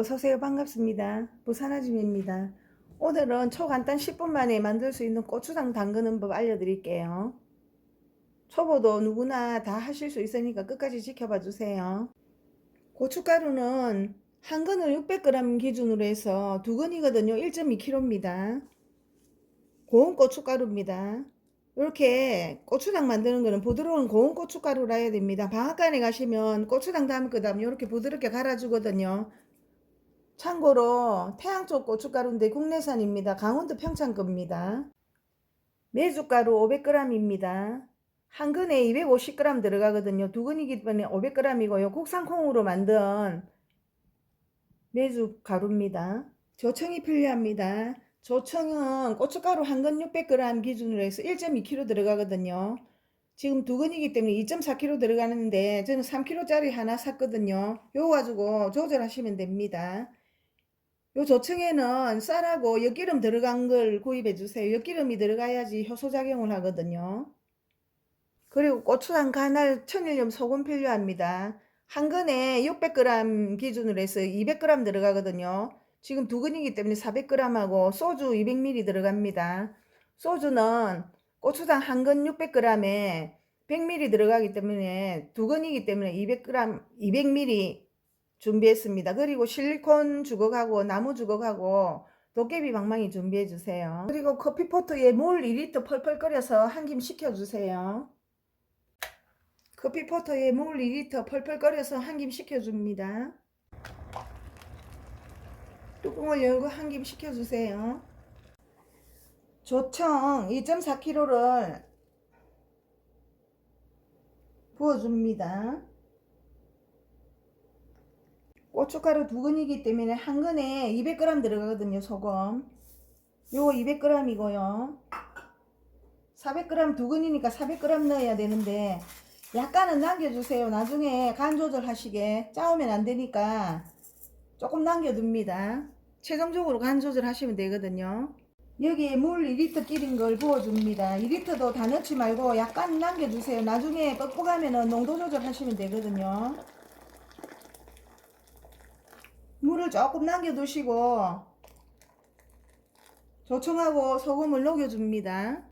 어서 오세요. 반갑습니다. 부산아줌입니다. 오늘은 초간단 10분 만에 만들 수 있는 고추장 담그는 법 알려드릴게요. 초보도 누구나 다 하실 수 있으니까 끝까지 지켜봐 주세요. 고춧가루는 한 근을 600g 기준으로 해서 두 근이거든요. 1.2kg입니다. 고운 고춧가루입니다. 이렇게 고추장 만드는 거는 부드러운 고운 고춧가루라 해야 됩니다. 방앗간에 가시면 고추장 담으면 이렇게 부드럽게 갈아주거든요. 참고로 태양 쪽 고춧가루인데 국내산입니다. 강원도 평창 겁니다. 메주가루 500g입니다. 한 근에 250g 들어가거든요. 두 근이기 때문에 500g이고요. 국산 콩으로 만든 메주 가루입니다. 조청이 필요합니다. 조청은 고춧가루 한 근 600g 기준으로 해서 1.2kg 들어가거든요. 지금 두 근이기 때문에 2.4kg 들어가는데 저는 3kg짜리 하나 샀거든요. 요거 가지고 조절하시면 됩니다. 요 조청에는 쌀하고 엿기름 들어간 걸 구입해 주세요. 엿기름이 들어가야지 효소작용을 하거든요. 그리고 고추장 간할 천일염 소금 필요합니다. 한 근에 600g 기준으로 해서 200g 들어가거든요. 지금 두 근이기 때문에 400g하고 소주 200ml 들어갑니다. 소주는 고추장 한 근 600g에 100ml 들어가기 때문에 두 근이기 때문에 200g, 200ml 준비했습니다. 그리고 실리콘 주걱하고 나무 주걱하고 도깨비 방망이 준비해 주세요. 그리고 커피포트에 물 2리터 펄펄 끓여서 한 김 식혀 주세요. 커피포트에 물 2리터 펄펄 끓여서 한 김 식혀 줍니다. 뚜껑을 열고 한 김 식혀 주세요. 조청 2.4kg를 부어줍니다. 고춧가루 두 근이기 때문에 한 근에 200g 들어가거든요, 소금. 요거 200g이고요. 400g 두 근이니까 400g 넣어야 되는데 약간은 남겨주세요. 나중에 간 조절하시게 짜오면 안 되니까 조금 남겨둡니다. 최종적으로 간 조절하시면 되거든요. 여기에 물 2리터 끼린 걸 부어줍니다. 2리터도 다 넣지 말고 약간 남겨주세요. 나중에 뻑뻑하면 농도 조절하시면 되거든요. 물을 조금 남겨두시고 조청하고 소금을 녹여줍니다.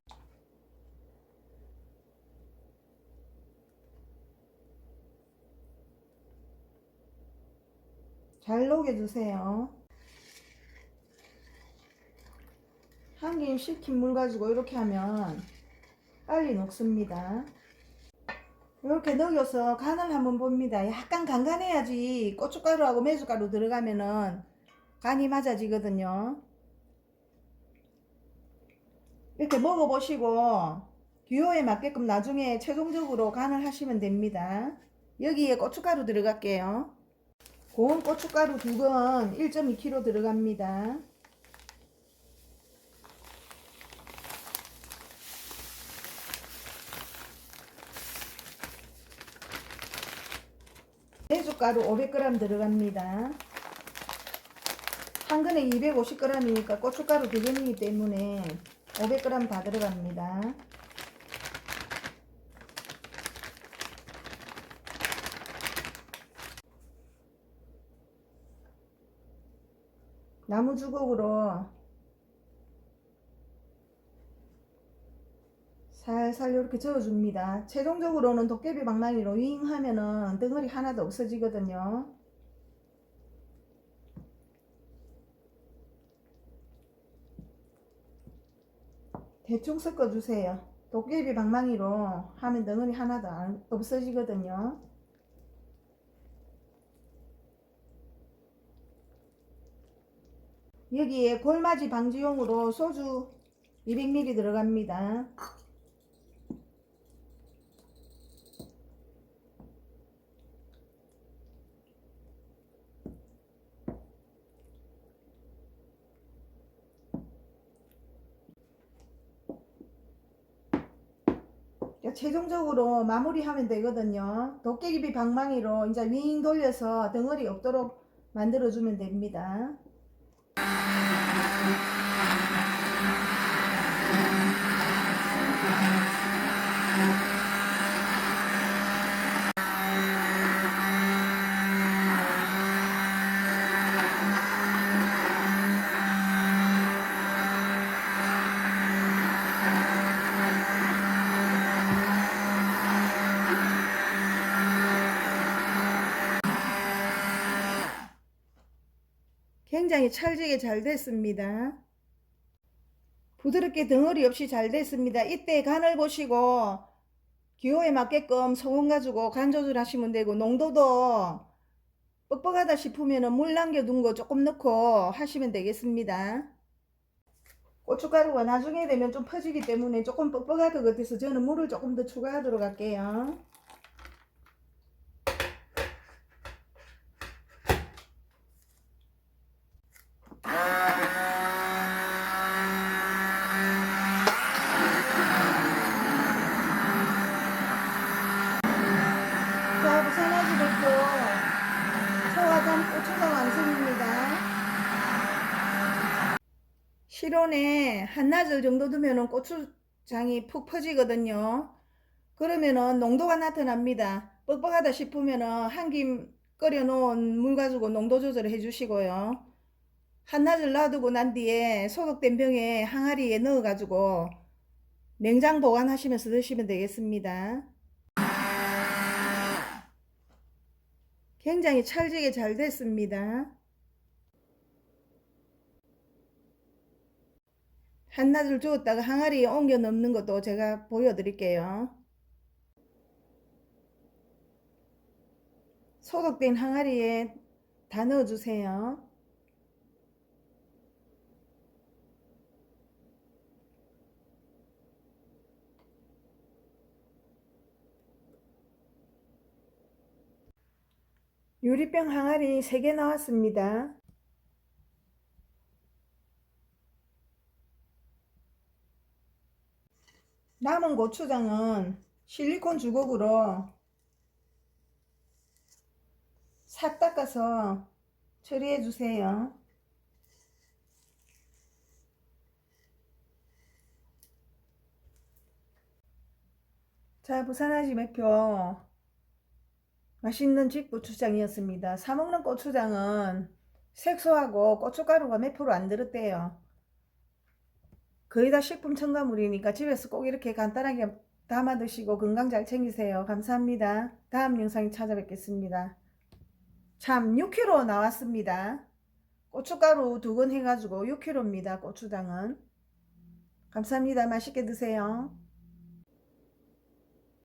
잘 녹여주세요. 한 김 식힌 물 가지고 이렇게 하면 빨리 녹습니다. 이렇게 녹여서 간을 한번 봅니다. 약간 간간해야지 고춧가루하고 메주가루 들어가면은 간이 맞아지거든요. 이렇게 먹어보시고 기호에 맞게끔 나중에 최종적으로 간을 하시면 됩니다. 여기에 고춧가루 들어갈게요. 고운 고춧가루 두건 1.2kg 들어갑니다. 메주가루 500g 들어갑니다. 한 근에 250g이니까 고춧가루 두 근이기 때문에 500g 다 들어갑니다. 나무 주걱으로 살살 이렇게 저어줍니다. 최종적으로는 도깨비 방망이로 윙 하면은 덩어리 하나도 없어지거든요. 대충 섞어주세요. 도깨비 방망이로 하면 덩어리 하나도 안 없어지거든요. 여기에 골맞이 방지용으로 소주 200ml 들어갑니다. 자, 최종적으로 마무리하면 되거든요. 도깨비 방망이로 이제 윙 돌려서 덩어리 없도록 만들어주면 됩니다. 굉장히 찰지게 잘 됐습니다. 부드럽게 덩어리 없이 잘 됐습니다. 이때 간을 보시고 기호에 맞게끔 소금 가지고 간 조절하시면 되고 농도도 뻑뻑하다 싶으면 물 남겨둔 거 조금 넣고 하시면 되겠습니다. 고춧가루가 나중에 되면 좀 퍼지기 때문에 조금 뻑뻑할 것 같아서 저는 물을 조금 더 추가하도록 할게요. 실온에 한나절 정도 두면은 고추장이 푹 퍼지거든요. 그러면은 농도가 나타납니다. 뻑뻑하다 싶으면은 한 김 끓여 놓은 물 가지고 농도 조절을 해 주시고요. 한나절 놔두고 난 뒤에 소독된 병에 항아리에 넣어 가지고 냉장 보관하시면서 드시면 되겠습니다. 굉장히 찰지게 잘 됐습니다. 한낮을 주었다가 항아리에 옮겨 넣는 것도 제가 보여드릴게요. 소독된 항아리에 다 넣어주세요. 유리병 항아리 3개 나왔습니다. 남은 고추장은 실리콘 주걱으로 싹 닦아서 처리해 주세요. 자, 부산아지 매표 맛있는 집 고추장이었습니다. 사먹는 고추장은 색소하고 고춧가루가 몇 프로 안 들었대요. 거의 다 식품 첨가물이니까 집에서 꼭 이렇게 간단하게 담아 드시고 건강 잘 챙기세요. 감사합니다. 다음 영상에 찾아뵙겠습니다. 참 6kg 나왔습니다. 고춧가루 두건 해가지고 6kg입니다. 고추장은. 감사합니다. 맛있게 드세요.